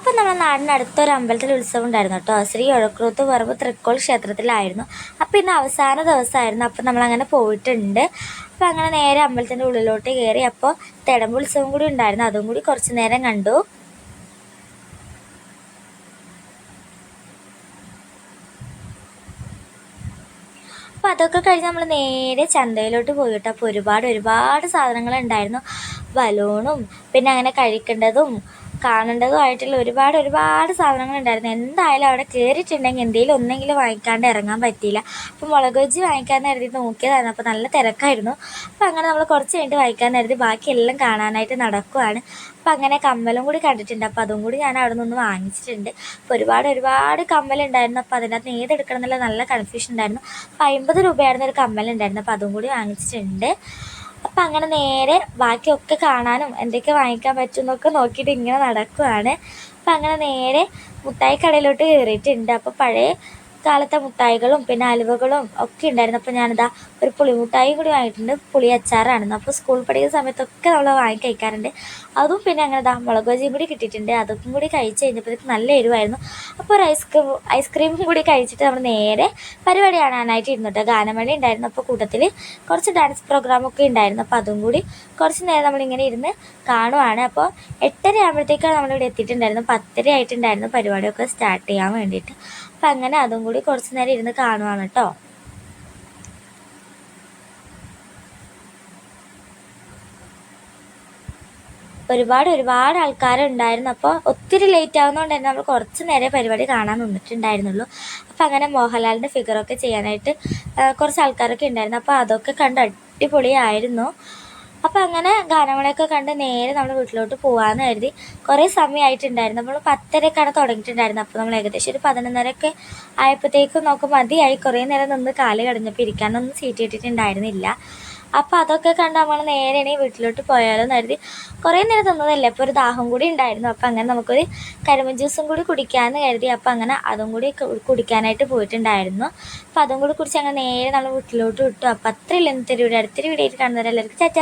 അപ്പം നമ്മുടെ നാടിന്റെ അടുത്തൊരു അമ്പലത്തിൽ ഉത്സവം ഉണ്ടായിരുന്നു കേട്ടോ. ശ്രീ ഒഴക്രൂത്ത് പറമ്പ് തൃക്കോൾ ക്ഷേത്രത്തിലായിരുന്നു. അപ്പം ഇന്ന് അവസാന ദിവസമായിരുന്നു. അപ്പം നമ്മളങ്ങനെ പോയിട്ടുണ്ട്. അപ്പോൾ അങ്ങനെ നേരെ അമ്പലത്തിന്റെ ഉള്ളിലോട്ട് കയറി അപ്പോൾ തിടമ്പ് ഉത്സവം കൂടി ഉണ്ടായിരുന്നു. അതും കൂടി കുറച്ച് നേരം കണ്ടു. അപ്പോൾ അതൊക്കെ കഴിഞ്ഞ് നമ്മൾ നേരെ ചന്തയിലോട്ട് പോയി അപ്പോൾ ഒരുപാട് ഒരുപാട് സാധനങ്ങൾ ഉണ്ടായിരുന്നു. ബലൂണും പിന്നെ അങ്ങനെ കഴിക്കേണ്ടതും കാണേണ്ടതുമായിട്ടുള്ള ഒരുപാട് ഒരുപാട് സാധനങ്ങൾ ഉണ്ടായിരുന്നു. എന്തായാലും അവിടെ കയറിയിട്ടുണ്ടെങ്കിൽ എന്തെങ്കിലും ഒന്നെങ്കിലും വാങ്ങിക്കാണ്ട് ഇറങ്ങാൻ പറ്റിയില്ല. അപ്പോൾ മുളക് ബജ്ജി വാങ്ങിക്കാൻ കരുതി നോക്കിയതായിരുന്നു. അപ്പോൾ നല്ല തിരക്കായിരുന്നു. അപ്പോൾ അങ്ങനെ നമ്മൾ കുറച്ച് കഴിഞ്ഞിട്ട് വാങ്ങിക്കാൻ കരുതി ബാക്കിയെല്ലാം കാണാനായിട്ട് നടക്കുവാണ്. അപ്പോൾ അങ്ങനെ കമ്മലും കൂടി കണ്ടിട്ടുണ്ട്. അപ്പോൾ അതും കൂടി ഞാൻ അവിടെ നിന്ന് വാങ്ങിച്ചിട്ടുണ്ട്. അപ്പോൾ ഒരുപാട് ഒരുപാട് കമ്മലുണ്ടായിരുന്നു അപ്പോൾ അതിനകത്ത് ഏതെടുക്കണം എന്നുള്ള നല്ല കൺഫ്യൂഷൻ ഉണ്ടായിരുന്നു. അപ്പോൾ അമ്പത് രൂപയായിരുന്നു ഒരു കമ്മലുണ്ടായിരുന്നു അപ്പോൾ അതും കൂടി വാങ്ങിച്ചിട്ടുണ്ട്. അപ്പം അങ്ങനെ നേരെ ബാക്കിയൊക്കെ കാണാനും എന്തൊക്കെ വാങ്ങിക്കാൻ പറ്റുമെന്നൊക്കെ നോക്കിയിട്ട് ഇങ്ങനെ നടക്കുവാണ്. അപ്പം അങ്ങനെ നേരെ മുട്ടായി കടയിലോട്ട് കയറിയിട്ടുണ്ട് അപ്പോൾ പഴയ കാലത്തെ മുട്ടായികളും പിന്നെ അലുവകളും ഒക്കെ ഉണ്ടായിരുന്നു. അപ്പോൾ ഞാനിതാ ഒരു പുളിമുട്ടായി കൂടി വാങ്ങിയിട്ടുണ്ട്. പുളി അച്ചാറാണെന്ന്. അപ്പോൾ സ്കൂൾ പഠിക്കുന്ന സമയത്തൊക്കെ നമ്മൾ വാങ്ങി കഴിക്കാറുണ്ട്. അതും പിന്നെ അങ്ങനെ ദാ മുളക് ബജിയും കൂടി കിട്ടിയിട്ടുണ്ട്. അതൊക്കെ കൂടി കഴിച്ച് കഴിഞ്ഞപ്പോഴത്തേക്ക് നല്ല എരിവായിരുന്നു. അപ്പോൾ ഒരു ഐസ്ക്രീം ഐസ്ക്രീമും കൂടി കഴിച്ചിട്ട് നമ്മൾ നേരെ പരിപാടി കാണാനായിട്ട് ഇരുന്നു കേട്ടോ. ഗാനമേള ഉണ്ടായിരുന്നു. അപ്പോൾ കൂട്ടത്തിൽ കുറച്ച് ഡാൻസ് പ്രോഗ്രാമൊക്കെ ഉണ്ടായിരുന്നു. അപ്പോൾ അതും കൂടി കുറച്ച് നേരം നമ്മളിങ്ങനെ ഇരുന്ന് കാണുവാണ്. അപ്പോൾ എട്ടര ആകുമ്പോഴത്തേക്കാണ് നമ്മളിവിടെ എത്തിയിട്ടുണ്ടായിരുന്നു പത്തര ആയിട്ടുണ്ടായിരുന്നു പരിപാടിയൊക്കെ സ്റ്റാർട്ട് ചെയ്യാൻ വേണ്ടിയിട്ട്. അപ്പം അങ്ങനെ അതും കൂടി കുറച്ച് നേരം ഇരുന്ന് കാണുവാണ് കേട്ടോ. ഒരുപാട് ഒരുപാട് ആൾക്കാരുണ്ടായിരുന്നു അപ്പോൾ ഒത്തിരി ലേറ്റ് ആവുന്നതുകൊണ്ട് തന്നെ നമ്മൾ കുറച്ച് നേരെ പരിപാടി കാണാൻ നിന്നിട്ടുണ്ടായിരുന്നുള്ളൂ. അപ്പോൾ അങ്ങനെ മോഹൻലാലിന്റെ ഫിഗറൊക്കെ ചെയ്യാനായിട്ട് കുറച്ച് ആൾക്കാരൊക്കെ ഉണ്ടായിരുന്നു. അപ്പോൾ അതൊക്കെ കണ്ട് അടിപൊളിയായിരുന്നു. അപ്പോൾ അങ്ങനെ ഗാനമേളയൊക്കെ കണ്ട് നേരെ നമ്മൾ വീട്ടിലോട്ട് പോകാമെന്ന് കരുതി കുറേ സമയമായിട്ടുണ്ടായിരുന്നു നമ്മൾ പത്തരക്കാണ് തുടങ്ങിയിട്ടുണ്ടായിരുന്നത്. അപ്പോൾ നമ്മൾ ഏകദേശം ഒരു പതിനൊന്നരയൊക്കെ ആയപ്പോഴത്തേക്കും നമുക്ക് മതിയായി. കുറേ നേരം നിന്ന് കാൽ കടഞ്ഞപ്പോൾ ഇരിക്കാനൊന്നും സീറ്റ് കിട്ടിയിട്ടുണ്ടായിരുന്നില്ല. അപ്പോൾ അതൊക്കെ കണ്ട് നമ്മൾ നേരെ ഇനി വീട്ടിലോട്ട് പോയാലോ എന്ന് കരുതി കുറേ നേരം തിന്നതല്ലേ അപ്പോൾ ഒരു ദാഹം കൂടി ഉണ്ടായിരുന്നു. അപ്പോൾ അങ്ങനെ നമുക്കൊരു കരിമ്പൻ ജ്യൂസും കൂടി കുടിക്കാമെന്ന് കരുതി. അപ്പോൾ അങ്ങനെ അതും കൂടി കുടിക്കാനായിട്ട് പോയിട്ടുണ്ടായിരുന്നു. അപ്പോൾ അതും കൂടി കുടിച്ച് അങ്ങനെ നേരെ നമ്മൾ വീട്ടിലോട്ട് വിട്ടു. അപ്പോൾ അത്രയില്ല ഇന്നത്തെ വീഡിയോ അടുത്തൊരു വീഡിയോ ആയിട്ട് കാണുന്നവരെല്ലാവർക്കും ചാച്ചാ